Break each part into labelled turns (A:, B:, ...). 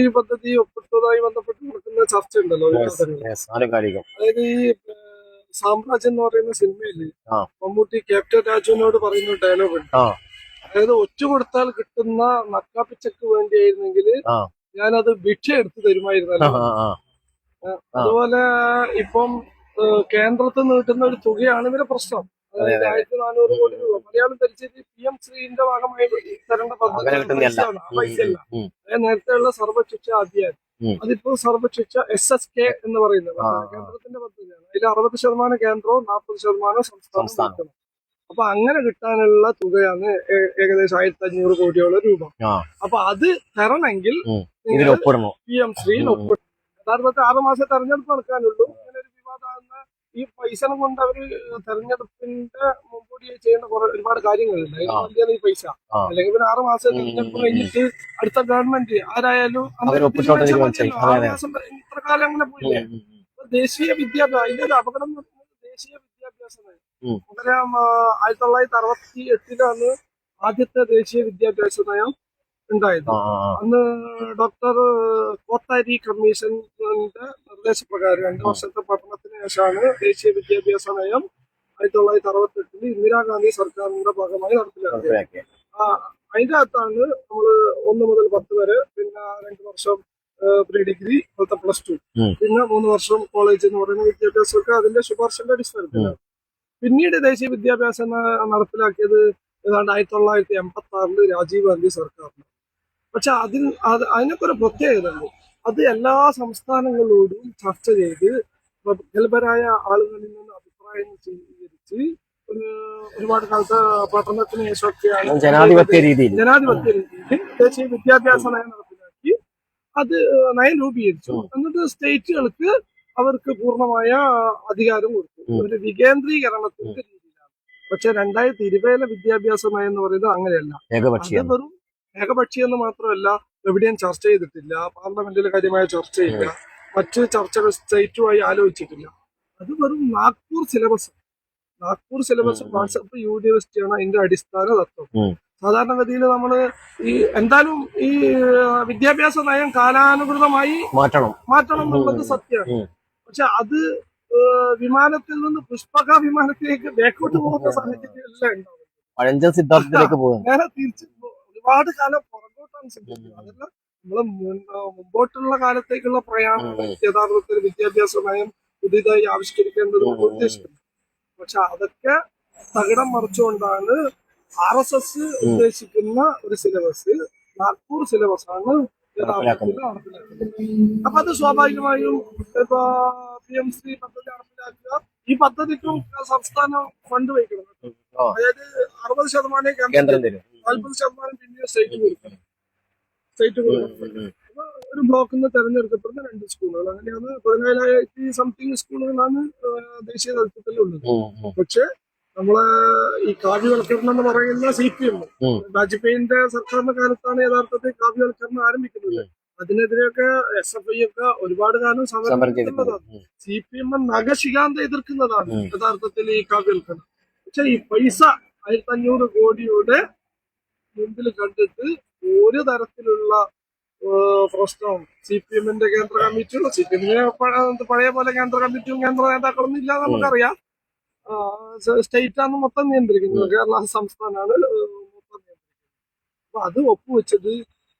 A: ഈ പദ്ധതി ഒപ്പിട്ടതായി ബന്ധപ്പെട്ട് നടക്കുന്ന ചർച്ച ഉണ്ടല്ലോ അതായത് ഈ സാമ്രാജ്യം എന്ന് പറയുന്ന
B: സിനിമയിൽ
A: മമ്മൂട്ടി ക്യാപ്റ്റൻ രാജുവിനോട് പറയുന്ന ഡയലോഗ് ഉണ്ട്. അതായത് ഒറ്റ കൊടുത്താൽ കിട്ടുന്ന നക്കാപ്പിച്ചക്ക് വേണ്ടിയായിരുന്നെങ്കിൽ. ഞാനത് ഭിക്ഷ എടുത്തു തരുമായിരുന്നല്ലോ. അതുപോലെ ഇപ്പം കേന്ദ്രത്തിൽ നിന്ന് കിട്ടുന്ന ഒരു തുകയാണ് ഇവരെ പ്രശ്നം. ആയിരത്തി നാനൂറ് കോടി രൂപ. മലയാളം ധരിച്ചത് പി എം ശ്രീന്റെ ഭാഗമായി തരേണ്ട നേരത്തെയുള്ള സർവശിക്ഷ
B: ഉം.
A: അതിപ്പോ സർവശിക്ഷ എസ് എസ് കെ എന്ന് പറയുന്നത്. കേന്ദ്രത്തിന്റെ പദ്ധതിയാണ്. അതിൽ അറുപത് ശതമാനം കേന്ദ്രവും നാൽപ്പത് ശതമാനം
B: സംസ്ഥാനം.
A: അപ്പൊ അങ്ങനെ കിട്ടാനുള്ള തുകയാണ് ഏകദേശം ആയിരത്തി അഞ്ഞൂറ് കോടിയോളം രൂപ. അപ്പൊ അത് തരണമെങ്കിൽ പി എം ശ്രീയിൽ
B: ഒപ്പിടണം.
A: ഒപ്പിടും യഥാർത്ഥത്തിൽ ആറ് മാസം തെരഞ്ഞെടുപ്പ് നടക്കാനുള്ളൂ. അങ്ങനെ ഒരു വിവാദമാകുന്ന ഈ പൈസ കൊണ്ട് അവർ തെരഞ്ഞെടുപ്പിന്റെ മുൻകൂടി ചെയ്യുന്ന കുറെ ഒരുപാട് കാര്യങ്ങളുണ്ട്. അതിന്. ഈ പൈസ. അല്ലെങ്കിൽ പിന്നെ ആറ് മാസം തെരഞ്ഞെടുപ്പ് കഴിഞ്ഞിട്ട് അടുത്ത ഗവൺമെന്റ് ആരായാലും ഇത്ര കാലം അങ്ങനെ പോയില്ലേ? ദേശീയ വിദ്യാഭ്യാസം ഇതിന്റെ ഒരു അപകടം എന്ന് പറയുന്നത് ദേശീയ വിദ്യാഭ്യാസമാണ്. അങ്ങനെ ആയിരത്തി തൊള്ളായിരത്തി അറുപത്തി എട്ടിലാണ് ആദ്യത്തെ ദേശീയ വിദ്യാഭ്യാസ നയം ഉണ്ടായത്. അന്ന് ഡോക്ടർ കോത്താരി കമ്മീഷന്റെ നിർദ്ദേശപ്രകാരം രണ്ടു വർഷത്തെ പഠനത്തിന് ശേഷമാണ് ദേശീയ വിദ്യാഭ്യാസ നയം ആയിരത്തി തൊള്ളായിരത്തി അറുപത്തി എട്ടിൽ ഇന്ദിരാഗാന്ധി സർക്കാരിന്റെ ഭാഗമായി നടപ്പിലാക്കിയത്. അതിന്റെ അകത്താണ് നമ്മൾ ഒന്ന് മുതൽ പത്ത് വരെ പിന്നെ രണ്ട് വർഷം പ്രീ ഡിഗ്രി ഇപ്പോഴത്തെ പ്ലസ് ടു. പിന്നെ മൂന്ന് വർഷം കോളേജ് എന്ന് പറയുന്ന വിദ്യാഭ്യാസമൊക്കെ അതിന്റെ ശുപാർശന്റെ അടിസ്ഥാനത്തിലാണ്. പിന്നീട് ദേശീയ വിദ്യാഭ്യാസം നടപ്പിലാക്കിയത് ഏതാണ്ട് ആയിരത്തി തൊള്ളായിരത്തി എൺപത്തി ആറിൽ രാജീവ് ഗാന്ധി സർക്കാരിന് പക്ഷെ അതിൽ അത് അതിനൊക്കെ ഒരു പ്രത്യേകത ഉണ്ട്. അത് എല്ലാ സംസ്ഥാനങ്ങളോടും ചർച്ച ചെയ്ത് പ്രഗത്ഭരായ ആളുകളിൽ നിന്ന് അഭിപ്രായങ്ങൾ സ്വീകരിച്ച് ഒരു ഒരുപാട് കാലത്ത് പഠനത്തിന് ശേഷമൊക്കെയാണ്
B: ജനാധിപത്യ രീതിയിൽ.
A: ജനാധിപത്യ രീതിയിൽ ദേശീയ വിദ്യാഭ്യാസ നയം നടപ്പിലാക്കി അത് നയം രൂപീകരിച്ചു. എന്നിട്ട് സ്റ്റേറ്റുകൾക്ക് അവർക്ക് പൂർണമായ അധികാരം കൊടുത്തു. ഒരു വികേന്ദ്രീകരണത്തിന്റെ രീതിയിലാണ്. പക്ഷെ രണ്ടായിരത്തി ഇരുപതിലെ വിദ്യാഭ്യാസ നയം എന്ന് പറയുന്നത് അങ്ങനെയല്ല. അത് വെറും ഏകപക്ഷീയെന്ന് മാത്രമല്ല എവിടെയും ചർച്ച ചെയ്തിട്ടില്ല പാർലമെന്റിൽ കാര്യമായ ചർച്ചയില്ല മറ്റ് ചർച്ചകൾ സ്റ്റേറ്റുമായി ആലോചിച്ചിട്ടില്ല. അത് വെറും Nagpur syllabus Nagpur syllabus. WhatsApp യൂണിവേഴ്സിറ്റിയാണ് അതിന്റെ അടിസ്ഥാന തത്വം. സാധാരണഗതിയിൽ നമ്മൾ ഈ എന്തായാലും ഈ വിദ്യാഭ്യാസ നയം കാലാനുകൃതമായി
B: മാറ്റണം.
A: മാറ്റണം എന്നുള്ളത്. സത്യമാണ്. പക്ഷെ അത് വിമാനത്തിൽ നിന്ന് പുഷ്പക വിമാനത്തിലേക്ക് ബേക്കോട്ട് പോകുന്ന സാഹചര്യം എല്ലാം ഉണ്ടാവും
B: പഴഞ്ചൻ സിദ്ധാന്തത്തിലേക്ക് പോകുന്നു.
A: നേരെ തിരിച്ച് ഒരുപാട് കാലം പുറകോട്ടാണ് ചിന്തിക്കുന്നത് അതെല്ലാം നമ്മൾ മുമ്പോട്ടുള്ള കാലത്തേക്കുള്ള പ്രയാണം യഥാർത്ഥത്തിൽ വിദ്യാഭ്യാസ നയം പുതിയതായി ആവിഷ്കരിക്കേണ്ടത്. ഉദ്ദേശിക്കുന്നത് പക്ഷെ അതൊക്കെ തകിടം മറിച്ചുകൊണ്ടാണ് ആർ എസ് എസ് ഉദ്ദേശിക്കുന്ന ഒരു സിലബസ് നാഗ്പൂർ സിലബസ് ആണ് യഥാർത്ഥത്തിൽ നടപ്പിലാക്കുന്നത്. അപ്പൊ അത് സ്വാഭാവികമായും ഇപ്പൊ പി എം സി പദ്ധതി നടപ്പിലാക്കുക. ഈ പദ്ധതിക്കും സംസ്ഥാനം ഫണ്ട്
B: വഹിക്കണം.
A: അതായത് അറുപത് ശതമാനം കേന്ദ്രം
B: തരും.
A: നാൽപ്പത് ശതമാനം പിന്നീട് സ്റ്റേറ്റ് കൊടുക്കണം സ്റ്റേറ്റ് കൊടുക്കണം. അപ്പൊ ഒരു ബ്ലോക്കിൽ നിന്ന് തെരഞ്ഞെടുക്കപ്പെടുന്ന രണ്ട് സ്കൂളുകൾ. അങ്ങനെയാണ് പതിനാലായിരത്തി സംതിങ് സ്കൂളുകളാണ് ദേശീയ
B: തലത്തിൽ ഉള്ളത്.
A: പക്ഷെ നമ്മളെ ഈ കാവ്യവൽക്കരണം എന്ന് പറയുന്ന സി പി എം വാജ്പേയിന്റെ സർക്കാരിന്റെ കാലത്താണ് യഥാർത്ഥത്തിൽ കാവ്യവൽക്കരണം ആരംഭിക്കുന്നത്. അതിനെതിരെയൊക്കെ എസ് എഫ് ഐ ഒക്കെ ഒരുപാട് കാലം
B: സമരം
A: സി പി എം നഖശികാന്ത എതിർക്കുന്നതാണ് യഥാർത്ഥത്തിൽ ഈ കാവ്യവൽക്കരണം. പക്ഷെ ഈ പൈസ ആയിരത്തി അഞ്ഞൂറ് കോടിയുടെ മുമ്പിൽ കണ്ടിട്ട് ഒരു തരത്തിലുള്ള പ്രശ്നം. പ്രശ്നവും സി പി എമ്മിന്റെ കേന്ദ്ര കമ്മിറ്റിയും സി പി എമ്മിന് പഴയ പോലെ കേന്ദ്ര കമ്മിറ്റിയും കേന്ദ്ര നേതാക്കളൊന്നും ഇല്ല നമുക്കറിയാം. സ്റ്റേറ്റ് ആണ് മൊത്തം നിയന്ത്രിക്കുന്നത്. കേരള സംസ്ഥാനമാണ് മൊത്തം നിയന്ത്രിക്കുന്നത്. അപ്പൊ അത് ഒപ്പുവെച്ചത്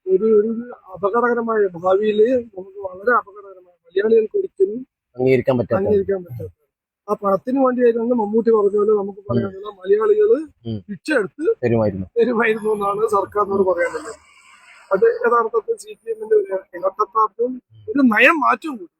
A: ഒരു ഒരു അപകടകരമായ ഭാവിയിൽ നമുക്ക് വളരെ അപകടകരമായ മലയാളികൾക്ക് ഒരിക്കലും
B: അംഗീകരിക്കാൻ പറ്റാത്ത
A: ആ പണത്തിന് വേണ്ടിയായിരുന്നു മമ്മൂട്ടി പറഞ്ഞ പോലെ നമുക്ക് പറയാനുള്ള
B: മലയാളികൾ.
A: പിച്ച എടുത്ത്
B: തരുമായിരുന്നു.
A: തരുമായിരുന്നു എന്നാണ് സർക്കാരിനോട് പറയാനുള്ളത്. അത് യഥാർത്ഥത്തിൽ സി പി എമ്മിന്റെ ഒരു ഇരട്ടത്താപ്പും ഒരു നയം മാറ്റവും കൂടി.